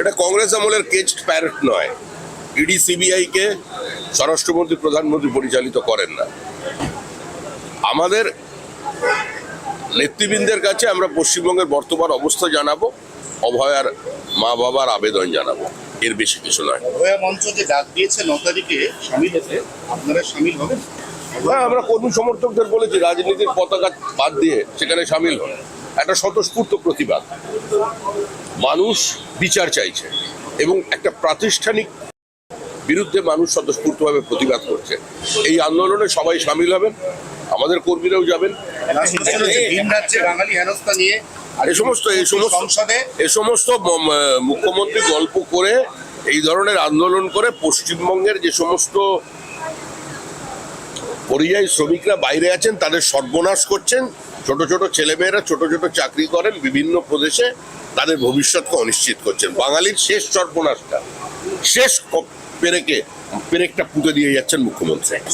এটা কংগ্রেস আমলের cage parrot নয়। ইডি, সিবিআই কে স্বরাষ্ট্রমন্ত্রী, প্রধানমন্ত্রী পরিচালিত করেন না। আমাদের নেতৃবৃন্দের কাছে আমরা পশ্চিমবঙ্গের বর্তমান অবস্থা জানাব, অভয়ার মা বাবার আবেদন জানাব। এর বেশি কিছু নয়। অভয়া মঞ্চ যে ডাক দিয়েছে ন তারিখে সামিল হতে আপনারা সামিল হবেন? হ্যাঁ আমরা কর্মী সমর্থকদের বলেছি রাজনীতির পতাকা বাদ দিয়ে সেখানে সামিল হন। একটা স্বতঃস্ফূর্ত প্রতিবাদ। মানুষ বিচার চাইছে এবং একটা প্রাতিষ্ঠানিক বিরুদ্ধে মানুষ স্বতঃস্ফূর্তভাবে প্রতিবাদ করছে। এই আন্দোলনে সবাই সামিল হবেন আমাদের কর্মীরাও যাবেন। এ সমস্ত এই সমস্ত সংসদে এ সমস্ত মুখ্যমন্ত্রী গল্প করে এই ধরনের আন্দোলন করে পশ্চিমবঙ্গের যে সমস্ত পরিযায়ী শ্রমিকরা বাইরে আছেন, তাদের সর্বনাশ করছেন। ছোট ছোট ছেলেমেয়েরা ছোট ছোট চাকরি করেন, বিভিন্ন প্রদেশে তাদের ভবিষ্যৎকে অনিশ্চিত করছেন। বাঙালির শেষ সর্বনাশটা, শেষ পেরেকে, পেরেকটা পুঁতে দিয়ে যাচ্ছেন মুখ্যমন্ত্রী।